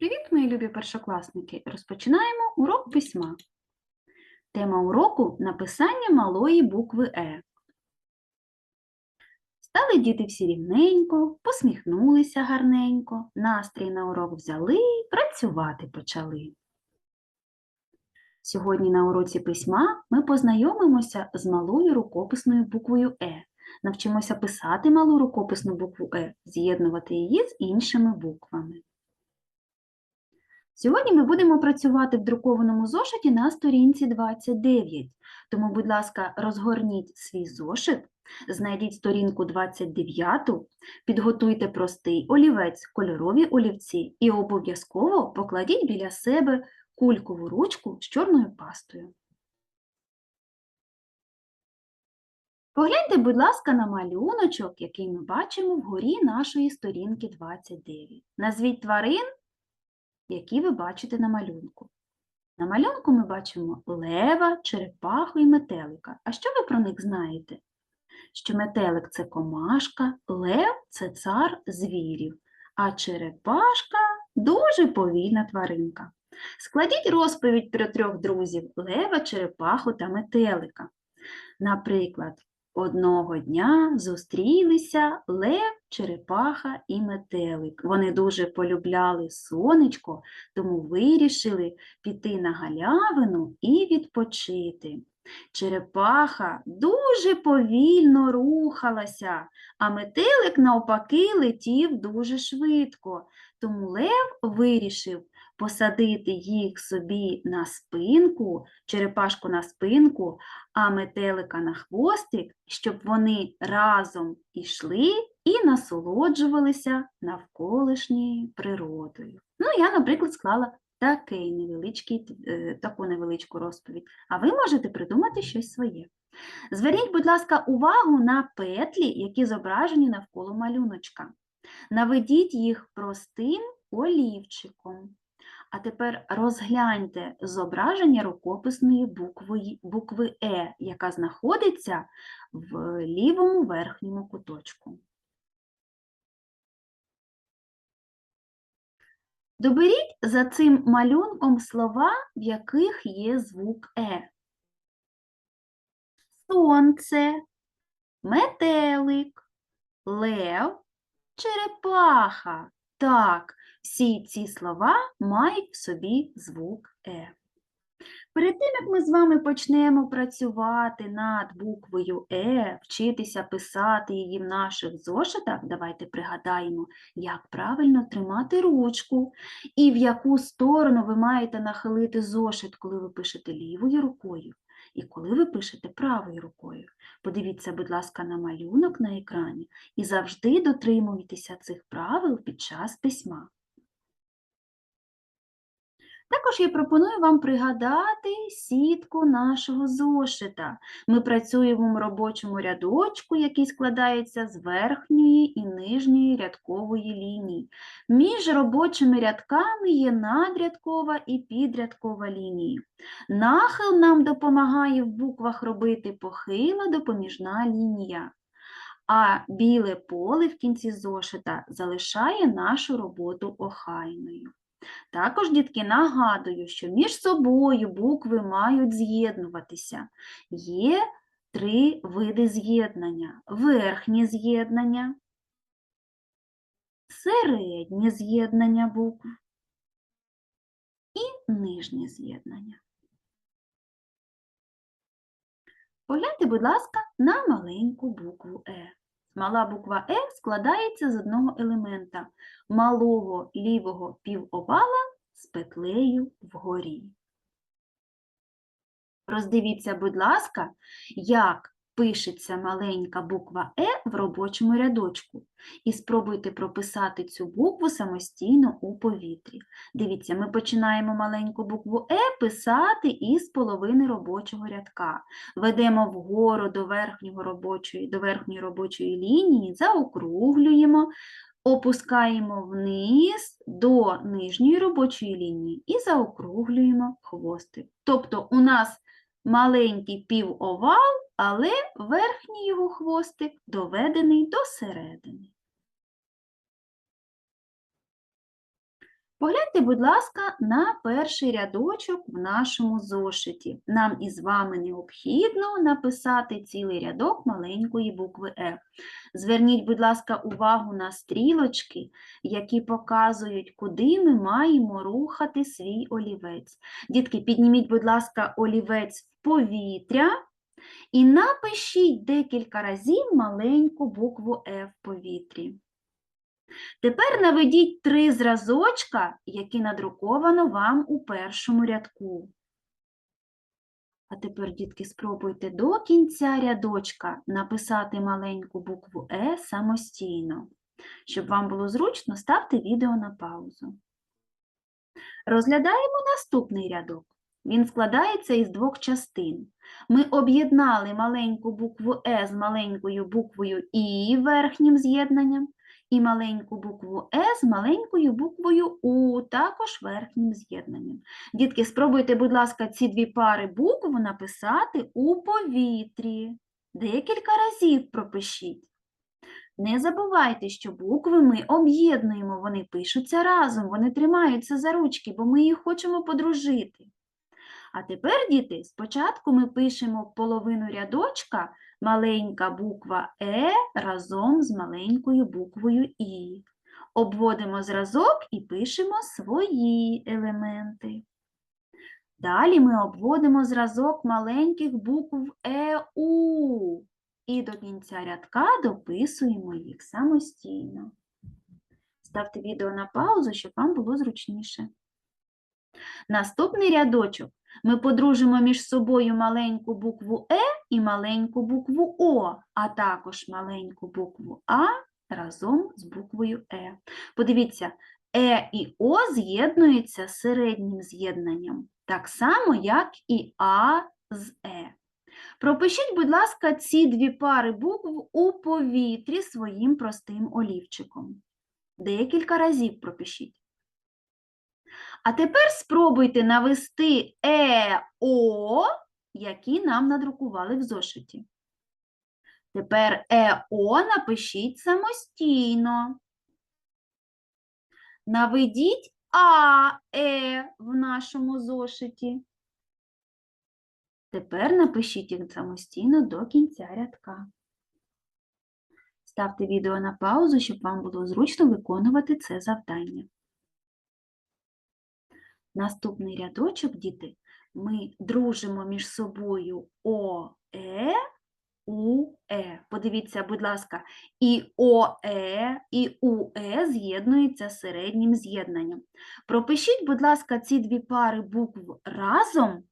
Привіт, мої любі першокласники! Розпочинаємо урок письма. Тема уроку написання малої букви Е. Стали діти всі рівненько, посміхнулися гарненько, настрій на урок взяли, працювати почали. Сьогодні на уроці письма ми познайомимося з малою рукописною буквою Е. Навчимося писати малу рукописну букву Е, з'єднувати її з іншими буквами. Сьогодні ми будемо працювати в друкованому зошиті на сторінці 29. Тому, будь ласка, розгорніть свій зошит, знайдіть сторінку 29, підготуйте простий олівець, кольорові олівці і обов'язково покладіть біля себе кулькову ручку з чорною пастою. Погляньте, будь ласка, на малюночок, який ми бачимо вгорі нашої сторінки 29. Назвіть тварин, які ви бачите на малюнку. На малюнку ми бачимо лева, черепаху і метелика. А що ви про них знаєте? Що метелик це комашка, лев це цар звірів, а черепашка дуже повільна тваринка. Складіть розповідь про трьох друзів лева, черепаху та метелика. Наприклад, Одного дня зустрілися лев, черепаха і метелик. Вони дуже полюбляли сонечко, тому вирішили піти на галявину і відпочити. Черепаха дуже повільно рухалася, а метелик, навпаки, летів дуже швидко. Тому лев вирішив посадити їх собі на спинку, черепашку на спинку, а метелика на хвостик, щоб вони разом ішли і насолоджувалися навколишньою природою. Ну, я, наприклад, склала такий невеличкий, е, таку невеличку розповідь, а ви можете придумати щось своє. Зверніть, будь ласка, увагу на петлі, які зображені навколо малюночка. Наведіть їх простим олівчиком. А тепер розгляньте зображення рукописної букви, букви Е, яка знаходиться в лівому верхньому куточку. Доберіть за цим малюнком слова, в яких є звук Е. Сонце, метелик, лев, черепаха. Так, всі ці слова мають в собі звук Е. Перед тим, як ми з вами почнемо працювати над буквою Е, вчитися писати її в наших зошитах, давайте пригадаємо, як правильно тримати ручку і в яку сторону ви маєте нахилити зошит, коли ви пишете лівою рукою і коли ви пишете правою рукою. Подивіться, будь ласка, на малюнок на екрані і завжди дотримуйтеся цих правил під час письма. Також я пропоную вам пригадати сітку нашого зошита. Ми працюємо в робочому рядочку, який складається з верхньої і нижньої рядкової лінії. Між робочими рядками є надрядкова і підрядкова лінії. Нахил нам допомагає в буквах робити похила допоміжна лінія. А біле поле в кінці зошита залишає нашу роботу охайною. Також, дітки, нагадую, що між собою букви мають з'єднуватися. Є три види з'єднання: верхнє з'єднання, середнє з'єднання букв і нижнє з'єднання. Погляньте, будь ласка, на маленьку букву Е. Мала буква Е складається з одного елемента малого лівого півовала з петлею вгорі. Роздивіться, будь ласка, як пишеться маленька буква Е в робочому рядочку. І спробуйте прописати цю букву самостійно у повітрі. Дивіться, ми починаємо маленьку букву Е писати із половини робочого рядка. Ведемо вгору до, верхнього робочої, до верхньої робочої лінії, заокруглюємо, опускаємо вниз до нижньої робочої лінії і заокруглюємо хвостик. Тобто у нас маленький півовал, але верхній його хвостик доведений до середини. Погляньте, будь ласка, на перший рядочок в нашому зошиті. Нам із вами необхідно написати цілий рядок маленької букви F. Зверніть, будь ласка, увагу на стрілочки, які показують, куди ми маємо рухати свій олівець. Дітки, підніміть, будь ласка, олівець в повітря і напишіть декілька разів маленьку букву F в повітрі. Тепер наведіть три зразочка, які надруковано вам у першому рядку. А тепер, дітки, спробуйте до кінця рядочка написати маленьку букву Е самостійно. Щоб вам було зручно, ставте відео на паузу. Розглядаємо наступний рядок. Він складається із двох частин. Ми об'єднали маленьку букву Е з маленькою буквою І верхнім з'єднанням і маленьку букву Е з маленькою буквою У, також верхнім з'єднанням. Дітки, спробуйте, будь ласка, ці дві пари букв написати у повітрі. Декілька разів пропишіть. Не забувайте, що букви ми об'єднуємо, вони пишуться разом, вони тримаються за ручки, бо ми їх хочемо подружити. А тепер, діти, спочатку ми пишемо половину рядочка маленька буква Е разом з маленькою буквою І. Обводимо зразок і пишемо свої елементи. Далі ми обводимо зразок маленьких букв ЕУ і до кінця рядка дописуємо їх самостійно. Ставте відео на паузу, щоб вам було зручніше. Наступний рядочок ми подружимо між собою маленьку букву Е і маленьку букву О, а також маленьку букву А разом з буквою Е. Подивіться, Е і О з'єднуються середнім з'єднанням, так само, як і А з Е. Пропишіть, будь ласка, ці дві пари букв у повітрі своїм простим олівчиком. Декілька разів пропишіть. А тепер спробуйте навести ЕО, які нам надрукували в зошиті. Тепер ЕО напишіть самостійно. Наведіть АЕ в нашому зошиті. Тепер напишіть їх самостійно до кінця рядка. Ставте відео на паузу, щоб вам було зручно виконувати це завдання. Наступний рядочок, діти, ми дружимо між собою ОЕ, УЕ. Подивіться, будь ласка, і ОЕ, і УЕ з'єднуються середнім з'єднанням. Пропишіть, будь ласка, ці дві пари букв разом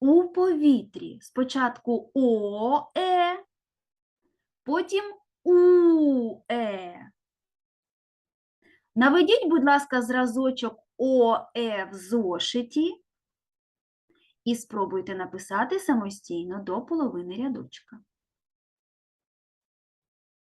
у повітрі. Спочатку ОЕ, потім УЕ. Наведіть, будь ласка, зразочок ОЕ в зошиті і спробуйте написати самостійно до половини рядочка.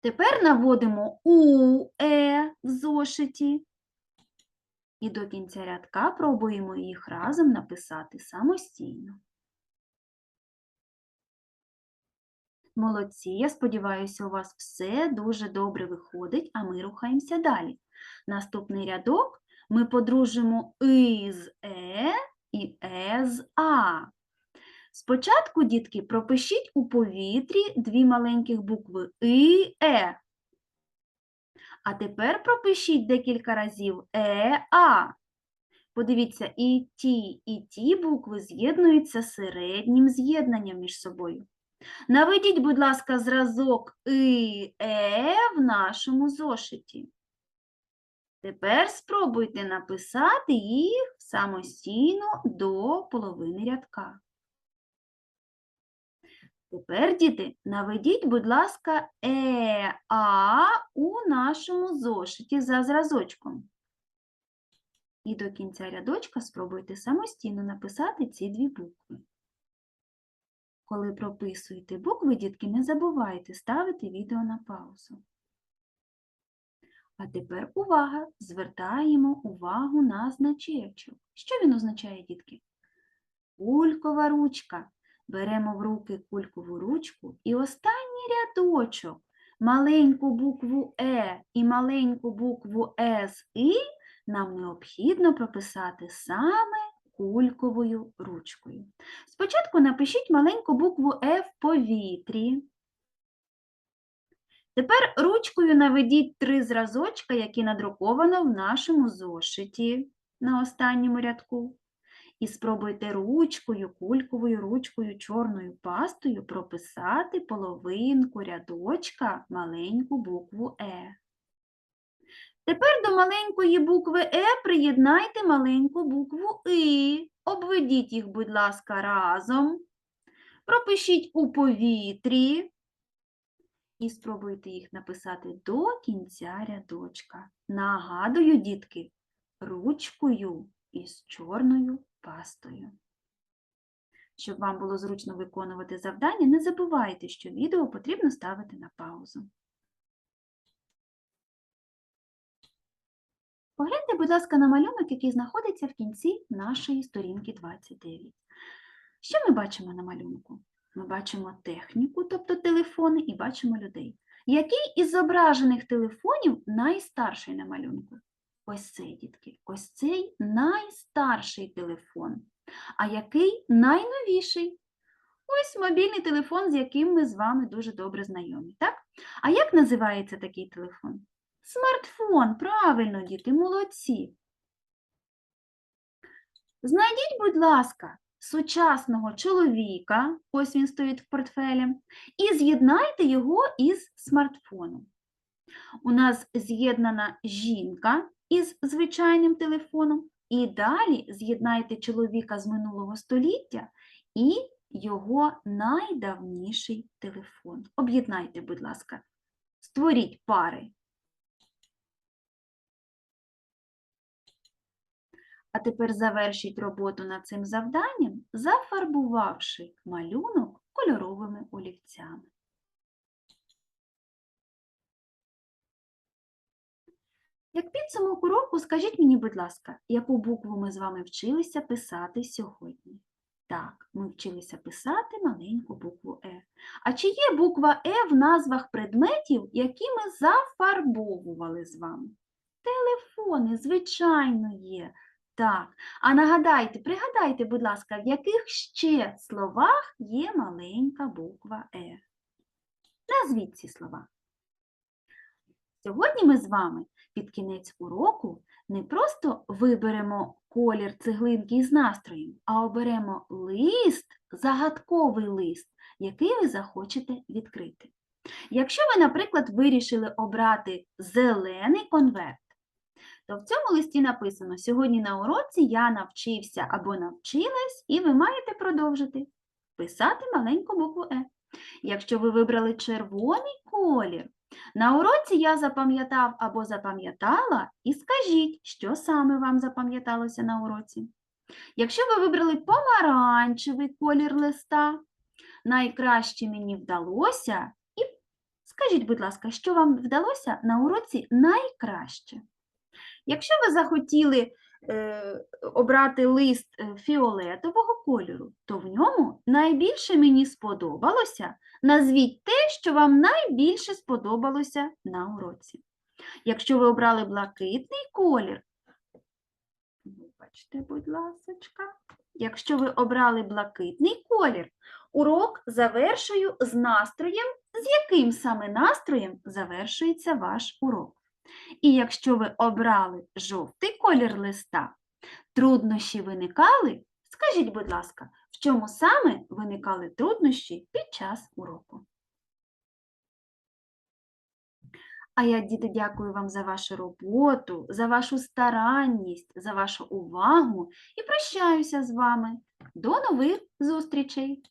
Тепер наводимо УЕ в зошиті і до кінця рядка пробуємо їх разом написати самостійно. Молодці, я сподіваюся, у вас все дуже добре виходить, а ми рухаємося далі. Наступний рядок ми подружимо «и» з Е і Е з. Спочатку, дітки, пропишіть у повітрі дві маленьких букви «и», «е». А тепер пропишіть декілька разів «е», «а». Подивіться, і ті, і ті букви з'єднуються середнім з'єднанням між собою. Наведіть, будь ласка, зразок «и», «е» в нашому зошиті. Тепер спробуйте написати їх самостійно до половини рядка. Тепер, діти, наведіть, будь ласка, е, а у нашому зошиті за зразочком. І до кінця рядочка спробуйте самостійно написати ці дві букви. Коли прописуєте букви, дітки, не забувайте ставити відео на паузу. А тепер увага! Звертаємо увагу на значечок. Що він означає, дітки? Кулькова ручка. Беремо в руки кулькову ручку і останній рядочок маленьку букву Е і маленьку букву С і нам необхідно прописати саме кульковою ручкою. Спочатку напишіть маленьку букву Е в повітрі. Тепер ручкою наведіть три зразочка, які надруковано в нашому зошиті на останньому рядку. І спробуйте ручкою, кульковою ручкою, чорною пастою прописати половинку рядочка маленьку букву Е. Тепер до маленької букви Е приєднайте маленьку букву И. Обведіть їх, будь ласка, разом. Пропишіть у повітрі і спробуйте їх написати до кінця рядочка. Нагадую, дітки, ручкою із чорною пастою. Щоб вам було зручно виконувати завдання, не забувайте, що відео потрібно ставити на паузу. Погляньте, будь ласка, на малюнок, який знаходиться в кінці нашої сторінки 29. Що ми бачимо на малюнку? Ми бачимо техніку, тобто телефони, і бачимо людей. Який із зображених телефонів найстарший на малюнку? Ось цей, дітки, ось цей найстарший телефон. А який найновіший? Ось мобільний телефон, з яким ми з вами дуже добре знайомі, так? А як називається такий телефон? Смартфон, правильно, діти, молодці. Знайдіть, будь ласка, сучасного чоловіка, ось він стоїть в портфелі, і з'єднайте його із смартфоном. У нас з'єднана жінка із звичайним телефоном, і далі з'єднайте чоловіка з минулого століття і його найдавніший телефон. Об'єднайте, будь ласка, створіть пари. А тепер завершіть роботу над цим завданням, зафарбувавши малюнок кольоровими олівцями. Як підсумок уроку, скажіть мені, будь ласка, яку букву ми з вами вчилися писати сьогодні? Так, ми вчилися писати маленьку букву Е. А чи є буква Е в назвах предметів, які ми зафарбовували з вами? Телефони, звичайно, є. Так, а нагадайте, пригадайте, будь ласка, в яких ще словах є маленька буква Е? Назвіть ці слова. Сьогодні ми з вами під кінець уроку не просто виберемо колір цеглинки із настроєм, а оберемо лист, загадковий лист, який ви захочете відкрити. Якщо ви, наприклад, вирішили обрати зелений конверт, то в цьому листі написано: сьогодні на уроці я навчився або навчилась, і ви маєте продовжити писати маленьку букву Е. Якщо ви вибрали червоний колір, на уроці я запам'ятав або запам'ятала, і скажіть, що саме вам запам'яталося на уроці. Якщо ви вибрали помаранчевий колір листа, найкраще мені вдалося, і скажіть, будь ласка, що вам вдалося на уроці найкраще. Якщо ви захотіли е, обрати лист е, фіолетового кольору, то в ньому найбільше мені сподобалося. Назвіть те, що вам найбільше сподобалося на уроці. Якщо ви обрали блакитний колір, вибачте, будь ласочка, якщо ви обрали блакитний колір, урок завершую з настроєм, з яким саме настроєм завершується ваш урок. І якщо ви обрали жовтий колір листа, труднощі виникали, скажіть, будь ласка, в чому саме виникали труднощі під час уроку? А я, діти, дякую вам за вашу роботу, за вашу старанність, за вашу увагу і прощаюся з вами. До нових зустрічей!